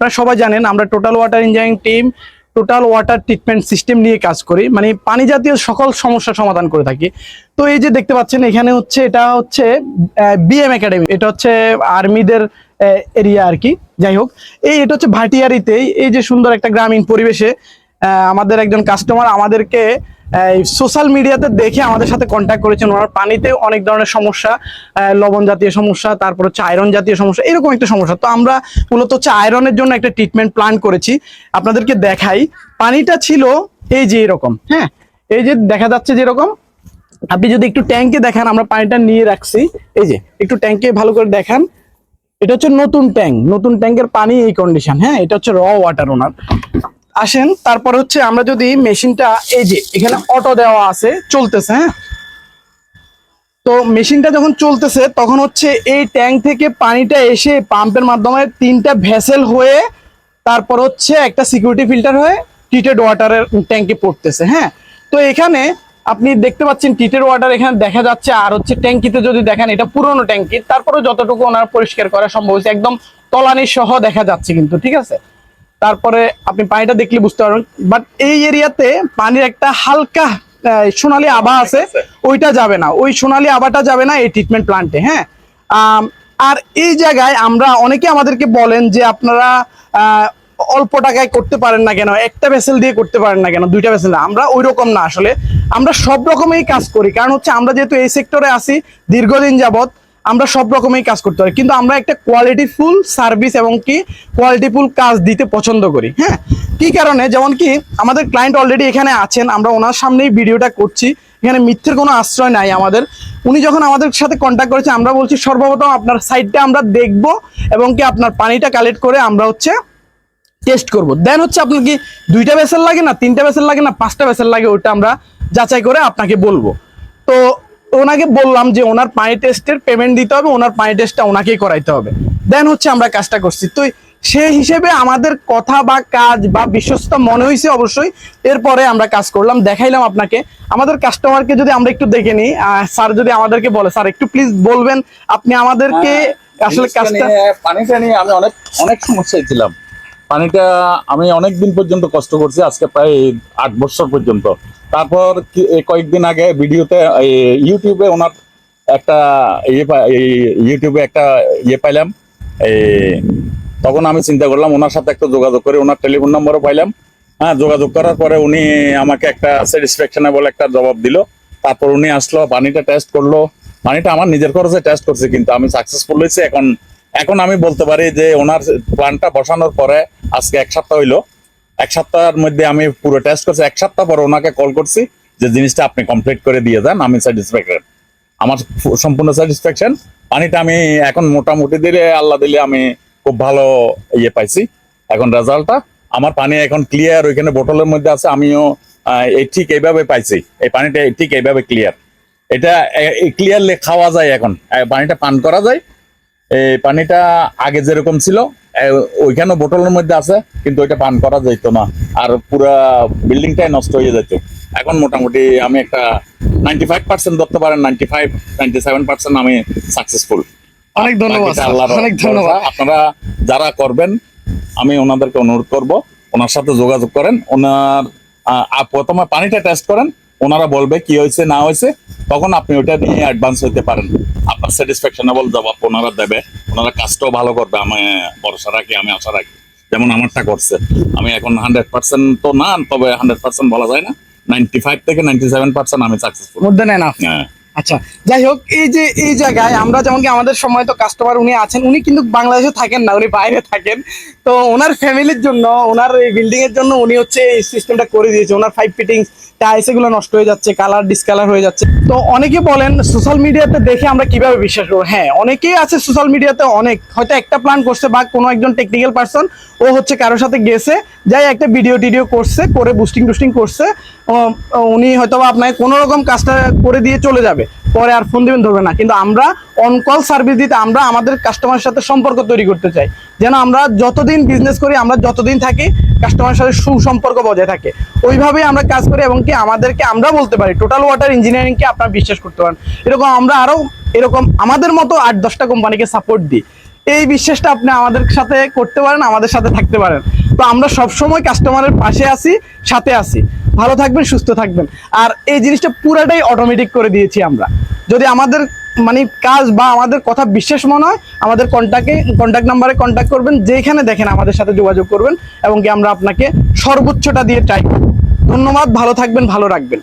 আপনারা সবাই জানেন, আমরা total water engineering team total water treatment system নিয়ে কাজ করি। মানে পানি জাতীয় সকল সমস্যার সমাধান করে থাকি। তো এই যে দেখতে পাচ্ছেন, এখানে হচ্ছে এটা হচ্ছে বিএম একাডেমি এটা হচ্ছে আর্মিদের এরিয়া আর কি। যাই হোক, এই এটা হচ্ছে ভাটিয়ারিতেই এই যে সুন্দর একটা গ্রামীণ পরিবেশে আমাদের একজন কাস্টমার আমাদেরকে সোশ্যাল মিডিয়াতে দেখে আমাদের সাথে কন্ট্যাক্ট করেছেন ওনার। পানিতে অনেক ধরনের সমস্যা লবণ জাতীয় সমস্যা, তারপর হচ্ছে আয়রন জাতীয় সমস্যা, এরকম একটা সমস্যা। তো আমরা মূলত হচ্ছে আয়রনের জন্য একটা ট্রিটমেন্ট প্ল্যান করেছি। আপনাদেরকে দেখাই। পানিটা ছিল এই যে এরকম হ্যাঁ? এই যে দেখা যাচ্ছে যেরকম আপনি যদি একটু ট্যাঙ্কে দেখান, আমরা পানিটা নিয়ে রাখছি। এই যে, একটু ট্যাঙ্কে ভালো করে দেখান। এটা হচ্ছে নতুন ট্যাঙ্ক নতুন ট্যাঙ্কের পানি এই কন্ডিশন হ্যাঁ? এটা হচ্ছে র ওয়াটার ওনার। আসেন, তারপর হচ্ছে আমরা যদি মেশিনটা, এই যে এখানে অটো দেওয়া আছে, চলতেছে হ্যাঁ? তো মেশিনটা যখন চলতেছে, তখন হচ্ছে এই ট্যাঙ্ক থেকে পানিটা এসে পাম্পের মাধ্যমে তিনটা ভেসেল হয়ে তারপর হচ্ছে একটা সিকিউরিটি ফিল্টার হয়ে ট্রিটেড ওয়াটারের ট্যাঙ্কে পড়তেছে হ্যাঁ? তো এখানে আপনি দেখতে পাচ্ছেন ট্রিটেড ওয়াটার এখানে দেখা যাচ্ছে, আর হচ্ছে ট্যাঙ্কিতে যদি দেখেন, এটা পুরনো ট্যাঙ্কি তারপরে যতটুকু ওনার পরিষ্কার করা সম্ভব হয়েছে, একদম তলানি সহ দেখা যাচ্ছে কিন্তু, ঠিক আছে? তারপরে আপনি পানিটা দেখলে বুঝতে পারবেন। বাট এই এরিয়াতে পানির একটা হালকা সোনালি আভা আছে ওইটা যাবে না। ওই সোনালী আভাটা যাবে না এই ট্রিটমেন্ট প্লান্টে হ্যাঁ? আর এই জায়গায় আমরা অনেকে আমাদেরকে বলেন যে আপনারা অল্প টাকায় করতে পারেন না কেন? একটা ভেসেল দিয়ে করতে পারেন না কেন? দুইটা ভেসেল না। আমরা ওই রকম না আসলে। আমরা সব রকমেই কাজ করি। কারণ হচ্ছে আমরা যেহেতু এই সেক্টরে আসি দীর্ঘদিন যাবত আমরা সব রকমেই কাজ করতে পারি। কিন্তু আমরা একটা কোয়ালিটি ফুল সার্ভিস এবং কি কোয়ালিটি ফুল কাজ দিতে পছন্দ করি হ্যাঁ? কি কারণে? যেমন কি আমাদের ক্লায়েন্ট অলরেডি এখানে আছেন, আমরা ওনার সামনেই ভিডিওটা করছি। এখানে মিথ্যের কোনো আশ্রয় নাই আমাদের। উনি যখন আমাদের সাথে কন্ট্যাক্ট করেছে, আমরা বলছি, সর্বপ্রথম আপনার সাইডটা আমরা দেখব এবং কি আপনার পানিটা কালেক্ট করে আমরা হচ্ছে টেস্ট করব। দেন হচ্ছে আপনার কি দুইটা ভেসেল লাগে না, তিনটা ভেসেল লাগে না, পাঁচটা ভেসেল লাগে, ওইটা আমরা যাচাই করে আপনাকে বলব। তো ওনাকে বললাম যে ওনার পানি টেস্টের পেমেন্ট দিতে হবে ওনার পানি টেস্টটা ওনাকেই করাইতে হবে। দেন হচ্ছে আমরা কাজটা করছি। তো সেই হিসেবে আমাদের কথা বা কাজ বা বিশ্বস্ত মনে হয়েছে অবশ্যই। এরপরে আমরা কাজ করলাম দেখাইলাম আপনাকে। আমাদের কাস্টমারকে যদি আমরা একটু দেখে নিই স্যার যদি আমাদেরকে বলে স্যার একটু প্লিজ বলবেন আপনি আমাদেরকে আসলে জিনিসটা কাজটা নিয়ে, পানিটা নিয়ে আমি অনেক অনেক সমস্যায় ছিলাম। পানিটা আমি অনেক দিন পর্যন্ত কষ্ট করছি, আজকে প্রায় আট বছর পর্যন্ত। তারপর কয়েকদিন আগে ভিডিওতে ইউটিউবে ওনার একটা ইয়ে ইউটিউবে একটা ইয়ে পাইলাম তখন আমি চিন্তা করলাম ওনার সাথে একটা যোগাযোগ করে ওনার টেলিফোন নম্বরও পাইলাম। হ্যাঁ যোগাযোগ করার পরে উনি আমাকে একটা স্যাটিসফ্যাকশনেবল একটা জবাব দিল। তারপর উনি আসলো, পানিটা টেস্ট করল। পানিটা আমার নিজের খরচে টেস্ট করছে, কিন্তু আমি সাকসেসফুল হয়েছি। এখন এখন আমি বলতে পারি যে ওনার প্ল্যানটা বসানোর পরে আজকে এক সপ্তাহ হইল। এক সপ্তাহের মধ্যে আমি পুরো টেস্ট করছি। এক সপ্তাহ পর ওনাকে কল করছি যে জিনিসটা আপনি কমপ্লিট করে দিয়ে যান, আমি স্যাটিসফ্যাকশন আমার সম্পূর্ণ স্যাটিসফ্যাকশন পানিটা আমি এখন মোটামুটি দিলে, আল্লাহ দিলে আমি খুব ভালো ইয়ে পাইছি। এখন রেজাল্টটা, আমার পানি এখন ক্লিয়ার ওইখানে বোতলের মধ্যে আছে, আমিও এই ঠিক এইভাবে পাইছি। এই পানিটা ঠিক এইভাবে ক্লিয়ার এটা ক্লিয়ারলি খাওয়া যায় এখন। পানিটা পান করা যায়। এই পানিটা আগে যেরকম ছিল ওইখানে বোতলের মধ্যে আছে কিন্তু ওইটা পান করা যাইতো না। আর পুরা বিল্ডিংটাই নষ্ট হয়ে যেত। এখন মোটামুটি আমি একটা নাইনটি ফাইভ পার্সেন্ট ধরতে পারেন ninety five ninety seven percent আমি সাকসেসফুল অনেক ধন্যবাদ অনেক ধন্যবাদ। আপনারা যারা করবেন আমি ওনাদেরকে অনুরোধ করব ওনার সাথে যোগাযোগ করেন ওনার প্রথমে পানিটা টেস্ট করেন ওনারা বলবে কি হয়েছে না হয়েছে তখন আপনি ওটা নিয়ে অ্যাডভান্স হইতে পারেন। স্যাটিসফ্যাকশনেবল জবাব ওনারা দেবে ওনারা কাজটাও ভালো করবে আমি ভরসা রাখি আমি আশা রাখি। যেমন আমারটা করছে আমি এখন হান্ড্রেড পার্সেন্ট তো না তবে হান্ড্রেড পার্সেন্ট বলা যায় না নাইনটি ফাইভ থেকে নাইনটি সেভেন পার্সেন্ট আমি সাকসেসফুল মধ্যে নেন আপনি। হ্যাঁ। আচ্ছা যাই হোক, এই যে, এই জায়গায় আমরা যেমন কি আমাদের সময় তো কাস্টমার উনি আছেন, উনি কিন্তু বাংলাদেশে থাকেন না, উনি বাইরে থাকেন। তো ওনার ফ্যামিলির জন্য, ওনার এই বিল্ডিং এর জন্য উনি হচ্ছে এই সিস্টেমটা করে দিয়েছে। ওনার ফাইভ ফিটিংস টাইস এগুলো নষ্ট হয়ে যাচ্ছে কালার ডিসকালার হয়ে যাচ্ছে। তো অনেকে বলেন সোশ্যাল মিডিয়াতে দেখে আমরা কীভাবে বিশ্বাস করব? হ্যাঁ অনেকেই আছে সোশ্যাল মিডিয়াতে অনেক, হয়তো একটা প্ল্যান করছে বা কোনো একজন টেকনিক্যাল পার্সন ও হচ্ছে কারোর সাথে গেছে, যাই একটা ভিডিও টিডিও করছে, করে বুস্টিং টুস্টিং করছে উনি হয়তো বা আপনাকে কোনো রকম কাজটা করে দিয়ে চলে যাবে। পরে আর ফোন দিবেন, ধরবে না। কিন্তু আমরা অন কল সার্ভিস দিতে আমরা আমাদের কাস্টমারের সাথে সম্পর্ক তৈরি করতে চাই। যেন আমরা যতদিন বিজনেস করি, আমরা যতদিন থাকি কাস্টমারের সাথে সুসম্পর্ক বজায় থাকে। ওইভাবেই আমরা কাজ করি এবং কি আমাদেরকে আমরা বলতে পারি টোটাল ওয়াটার ইঞ্জিনিয়ারিংকে আপনারা বিশ্বাস করতে পারেন। এরকম আমরা আরও এরকম আমাদের মতো আট, দশটা কোম্পানিকে সাপোর্ট দিই। এই বিশ্বাসটা আপনি আমাদের সাথে করতে পারেন, আমাদের সাথে থাকতে পারেন। তো আমরা সবসময় কাস্টমারের পাশে আসি সাথে আছি। ভালো থাকবেন, সুস্থ থাকবেন। আর এই জিনিসটা পুরাটাই অটোমেটিক করে দিয়েছি আমরা। যদি আমাদের মানে কাজ বা আমাদের কথা বিশ্বাস মনে হয়, আমাদের কন্ট্যাক্টে কন্ট্যাক্ট নাম্বারে কন্ট্যাক্ট করবেন যেখানে দেখেন আমাদের সাথে যোগাযোগ করবেন এবং কি আমরা আপনাকে সর্বোচ্চটা দিয়ে ট্রাই করব। ধন্যবাদ, ভালো থাকবেন, ভালো রাখবেন।